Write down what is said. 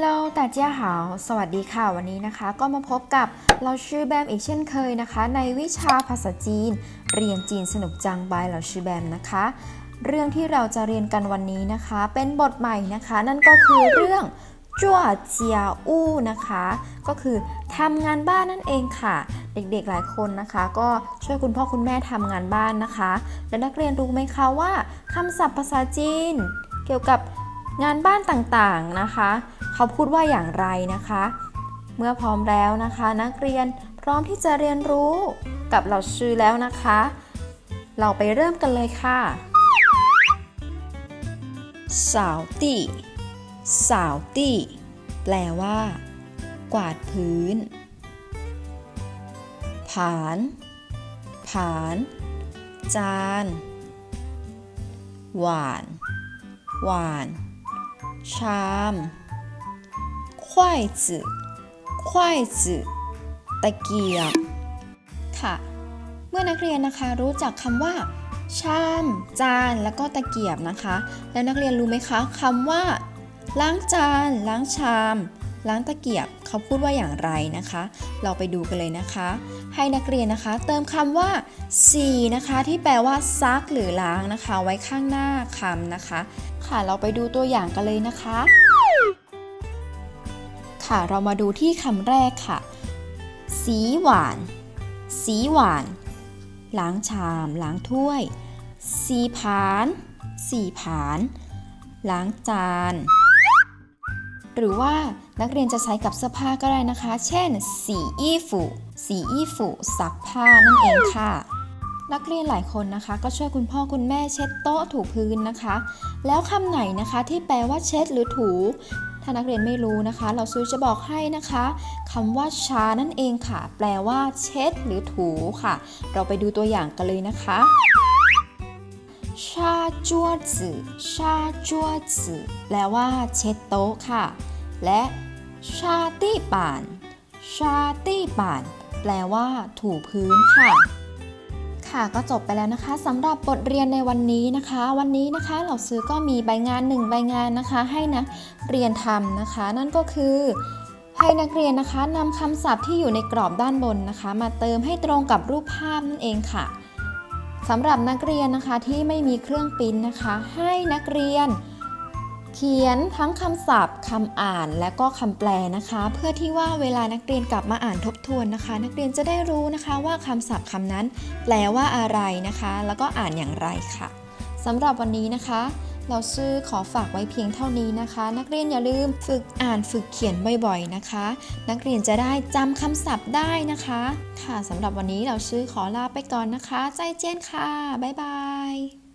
Hello ตาเจ้าหาวสวัสดีค่ะ วันนี้นะคะ ก็มาพบกับเราชื่อแบมอีกเช่นเคยนะคะ ในวิชาภาษาจีน เรียนจีนสนุกจังบายเราชื่อแบมนะคะ เรื่องที่เราจะเรียนกันวันนี้นะคะ เป็นบทใหม่นะคะ นั่นก็คือเรื่องจั่วเจียอู้นะคะ ก็คือทำงานบ้านนั่นเองค่ะ เด็กๆหลายคนนะคะ ก็ช่วยคุณพ่อคุณแม่ทำงานบ้านนะคะ และนักเรียนรู้ไหมคะว่าคำศัพท์ภาษาจีน เกี่ยวกับ งานบ้านต่างๆนะคะ เขาพูดว่าอย่างไรนะคะ เมื่อพร้อมแล้วนะคะ นักเรียนพร้อมที่จะเรียนรู้กับเราชื่อแล้วนะคะ เราไปเริ่มกันเลยค่ะสาวตีสาวตีแปลว่า กวาดพื้น ผาน ผาน จาน หวาน หวาน ชาม筷子筷子ตะเกียบ ค่ะ เมื่อนักเรียนนะคะรู้จักคำว่า ชาม จาน แล้วก็ตะเกียบนะคะ แล้วนักเรียนรู้ไหมคะคำว่า ล้างจาน ล้างชาม ล้างตะเกียบเขาพูดว่าอย่างไรนะคะ เราไปดูกันเลยนะคะ ให้นักเรียนนะคะ เติมคำว่าสีนะคะ ที่แปลว่าซักหรือล้างนะคะ ไว้ข้างหน้าคำนะคะ ค่ะเราไปดูตัวอย่างกันเลยนะคะ ค่ะเรามาดูที่คำแรกค่ะ สีหวาน สีหวาน ล้างชาม ล้างถ้วย สีผาน สีผาน ล้างจาน หรือว่านักเรียนจะใช้กับเสื้อผ้าก็ได้นะคะ เช่น สีอี้ฝูสีอี้ฝูซักผ้านั่นเองค่ะ นักเรียนหลายคนนะคะ ก็ช่วยคุณพ่อคุณแม่เช็ดโต๊ะถูพื้นนะคะ แล้วคำไหนนะคะที่แปลว่าเช็ดหรือถู ถ้านักเรียนไม่รู้นะคะ เราซูจะบอกให้นะคะคำว่าชานั่นเองค่ะ แปลว่าเช็ดหรือถูค่ะ เราไปดูตัวอย่างกันเลยนะคะชาจั่วจื่อชาจั่วจื่อแปลว่าเช็ดโต๊ะค่ะ และชาตี้ป่าน ชาตี้ป่าน แปลว่า ถูพื้นค่ะ ค่ะก็จบไปแล้วนะคะสำหรับบทเรียนในวันนี้นะคะ วันนี้นะคะเราซื้อก็มีใบงานหนึ่งใบงานนะคะ ให้นะเรียนทำนะคะ นั่นก็คือให้นักเรียนนะคะนำคำศัพท์ที่อยู่ในกรอบด้านบนนะคะ มาเติมให้ตรงกับรูปภาพนั่นเองค่ะสำหรับนักเรียนนะคะที่ไม่มีเครื่องปิ้นนะคะ ให้นักเรียน เขียนทั้งคำศัพท์คำอ่านและก็คำแปลนะคะ เพื่อที่ว่าเวลานักเรียนกลับมาอ่านทบทวนนะคะ นักเรียนจะได้รู้นะคะว่าคำศัพท์คำนั้น แปลว่าอะไรนะคะ แล้วก็อ่านอย่างไรค่ะสำหรับวันนี้นะคะ เราซื้อขอฝากไว้เพียงเท่านี้นะคะ นักเรียนอย่าลืมฝึกอ่านฝึกเขียนบ่อยๆนะคะ นักเรียนจะได้จำคำศัพท์ได้นะคะ ค่ะสำหรับวันนี้เราซื้อขอลาไปก่อนนะคะ ใจเจียนค่ะบ๊ายบาย